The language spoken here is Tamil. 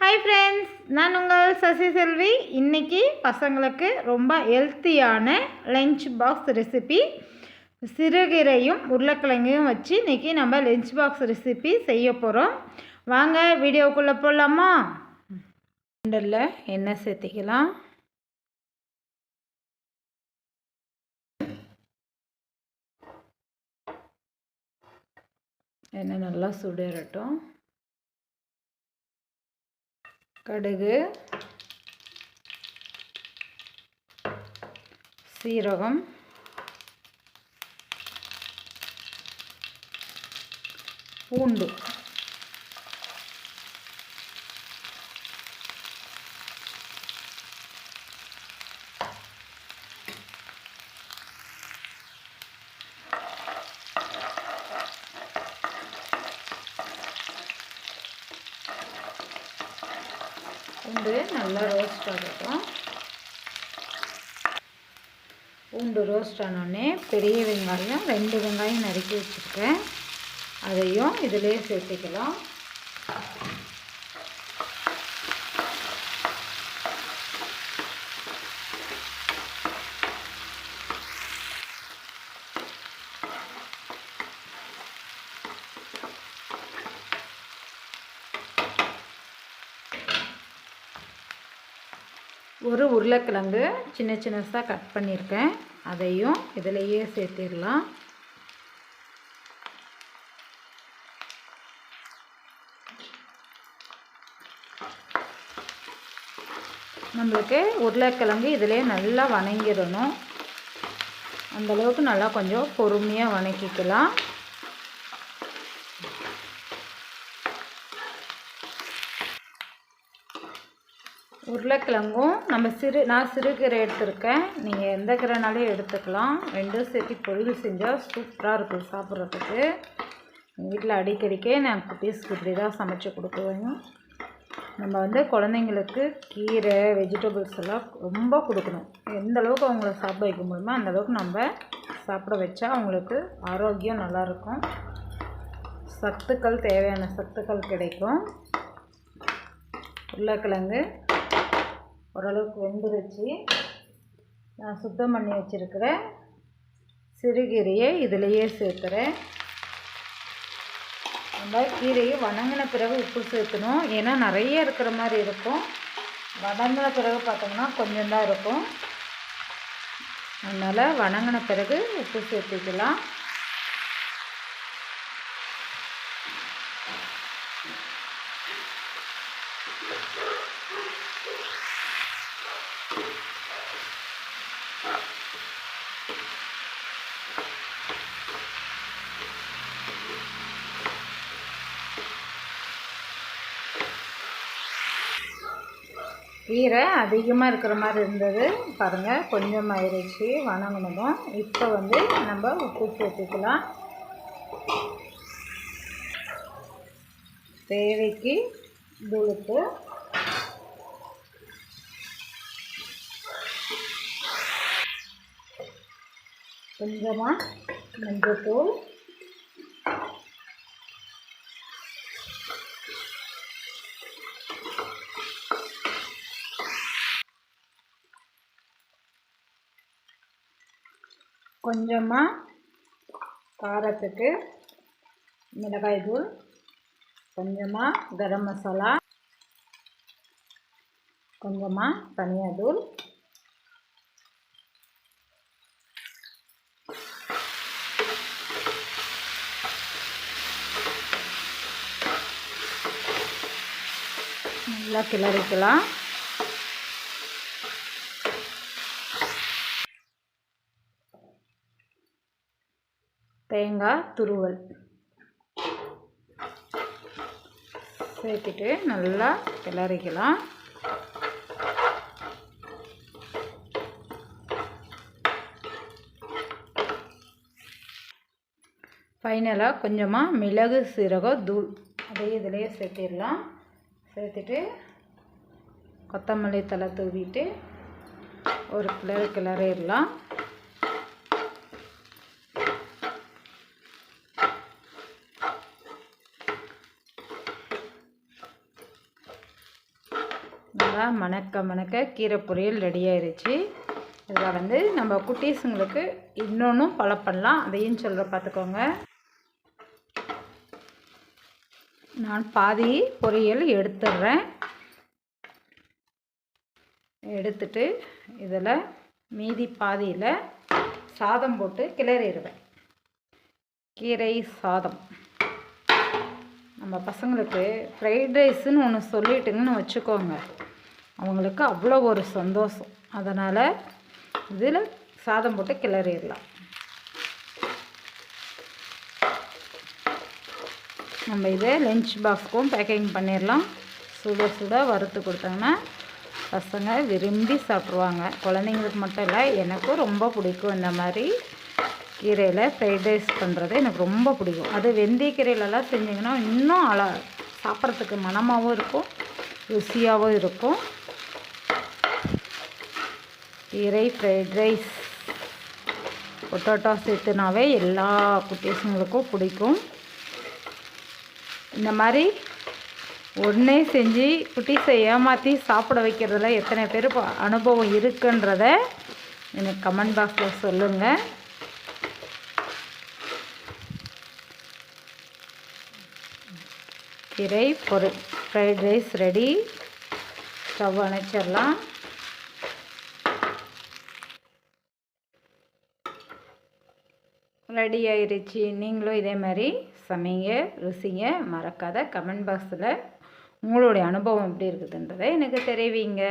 ஹாய் ஃப்ரெண்ட்ஸ் நான் உங்கள் சசி செல்வி. இன்றைக்கி பசங்களுக்கு ரொம்ப ஹெல்த்தியான லஞ்ச் பாக்ஸ் ரெசிபி சிறுகீரையும் உருளைக்கிழங்கையும் வச்சு இன்றைக்கி நம்ம லஞ்ச் பாக்ஸ் ரெசிபி செய்ய போகிறோம் வாங்க வீடியோக்குள்ளே போடலாமா சுண்டலில் எண்ணெய் சேர்த்திக்கலாம். எண்ணெய் நல்லா சுடரட்டும். கடுகு சீரகம் பூண்டு பூண்டு நல்லா ரோஸ்ட் ஆகட்டும். பூண்டு ரோஸ்ட் ஆனோடனே பெரிய வெங்காயம் ரெண்டு வெங்காயம் நறுக்கி வச்சுருக்கேன். அதையும் இதிலே சேர்த்துக்கலாம். ஒரு உருளைக்கிழங்கு சின்ன சின்னதாக கட் பண்ணியிருக்கேன். அதையும் இதிலையே சேர்த்திடலாம். நம்மளுக்கு உருளைக்கிழங்கு இதிலே நல்லா வணங்கிடணும். அந்தளவுக்கு நல்லா கொஞ்சம் பொறுமையாக வணக்கிக்கலாம். உருளைக்கிழங்கும் நம்ம சிறு நான் சிறுகீரை எடுத்திருக்கேன். நீங்கள் எந்த கீரைனாலும் எடுத்துக்கலாம். ரெண்டும் சேர்த்து பொரியல் செஞ்சால் சூப்பராக இருக்கும் சாப்பிட்றதுக்கு. எங்கள் வீட்டில் அடிக்கடிக்கே நான் குட்டீஸ்க்கு இப்படி தான் சமைச்சு கொடுக்குவேங்க நம்ம வந்து குழந்தைங்களுக்கு கீரை வெஜிடபிள்ஸ் எல்லாம் ரொம்ப கொடுக்கணும். எந்த அளவுக்கு அவங்கள சாப்பிட வைக்க முடியுமோ அந்தளவுக்கு நம்ம சாப்பிட வச்சா அவங்களுக்கு ஆரோக்கியம் நல்லாயிருக்கும் சத்துக்கள் தேவையான சத்துக்கள் கிடைக்கும். உருளைக்கிழங்கு ஓரளவுக்கு வெந்துருச்சு. நான் சுத்தம் பண்ணி வச்சுருக்கிற சிறுகீரையை இதிலையே சேர்த்துறேன் நம்ம கீரையை வணங்கின பிறகு உப்பு சேர்த்தணும் ஏன்னா நிறைய இருக்கிற மாதிரி இருக்கும். வணங்கின பிறகு பார்த்தோம்னா கொஞ்சம் தான் இருக்கும். அதனால் வணங்கின பிறகு உப்பு சேர்த்துக்கலாம். கீரை அதிகமாக இருக்கிற மாதிரி இருந்தது. பாருங்கள் கொஞ்சம் ஆயிடுச்சு வணங்கணும் இப்போ வந்து நம்ம உப்பு சேர்த்துக்கலாம். தேவைக்கு துளுப்பு கொஞ்சமாக மஞ்சள் தூள். கொஞ்சமாக காரத்துக்கு மிளகாய் தூள். கொஞ்சமாக கரம் மசாலா. கொஞ்சமாக தனியா தூள் நல்லா கிளறிக்கலாம். தேங்காய் துருவல். சேர்த்துட்டு நல்லா கிளறிக்கலாம். ஃபைனலாக கொஞ்சமாக மிளகு சீரகம் தூள் அதே இதிலையே சேர்த்திடலாம். சேர்த்துட்டு கொத்தமல்லி தலை தூவிட்டு ஒரு கிளறு கிளறிடலாம். நல்லா மணக்க மணக்க கீரை பொரியல் ரெடி ஆயிருச்சு. இதில் வந்து நம்ம குட்டீஸுங்களுக்கு இன்னொன்றும் ஃபாலோ பண்ணலாம். அதையும் சொல்கிற பார்த்துக்கோங்க. நான் பாதி பொரியல் எடுத்துடுறேன். எடுத்துட்டு இதில் மீதி பாதியில் சாதம் போட்டு கிளறிடுவேன். கீரை சாதம். நம்ம பசங்களுக்கு ஃப்ரைட் ரைஸுன்னு ஒன்று சொல்லிட்டுங்கன்னு வச்சுக்கோங்க. அவங்களுக்கு அவ்வளோ ஒரு சந்தோஷம். அதனால் இதில் சாதம் போட்டு கிளறிடலாம். நம்ம இதை லஞ்ச் பாக்ஸ்க்கும் பேக்கிங் பண்ணிடலாம். சுட சுட வறுத்து கொடுத்தாங்கன்னா பசங்க விரும்பி சாப்பிடுவாங்க. குழந்தைங்களுக்கு மட்டும் இல்லை எனக்கும் ரொம்ப பிடிக்கும் இந்த மாதிரி கீரையில் ஃப்ரைட் ரைஸ் பண்ணுறது எனக்கு ரொம்ப பிடிக்கும். அது வெந்தய கீரையிலலாம் செஞ்சிங்கன்னா இன்னும் அழ சாப்பிட்றதுக்கு மனமாகவும் இருக்கும் ருசியாகவும் இருக்கும். கீரை ஃப்ரைட் ரைஸ் பொட்டோட்டோ சேர்த்துனாவே எல்லா குட்டீஸுங்களுக்கும் பிடிக்கும். இந்த மாதிரி ஒன்றே செஞ்சு குட்டீஸை ஏமாற்றி சாப்பிட வைக்கிறதுல எத்தனை பேர் அனுபவம் இருக்குன்றத எனக்கு கமெண்ட் பாக்ஸில் சொல்லுங்கள் கீரை பொரு ஃப்ரைட் ரைஸ் ரெடி. ஸ்டவ் அணைச்சிடலாம். ரெடி ஆயிடுச்சு நீங்களும் இதே மாதிரி சமைங்க ருசிங்க மறக்காத கமெண்ட் பாக்ஸில் உங்களுடைய அனுபவம் எப்படி இருக்குதுன்றதை எனக்கு தெரிவிங்க.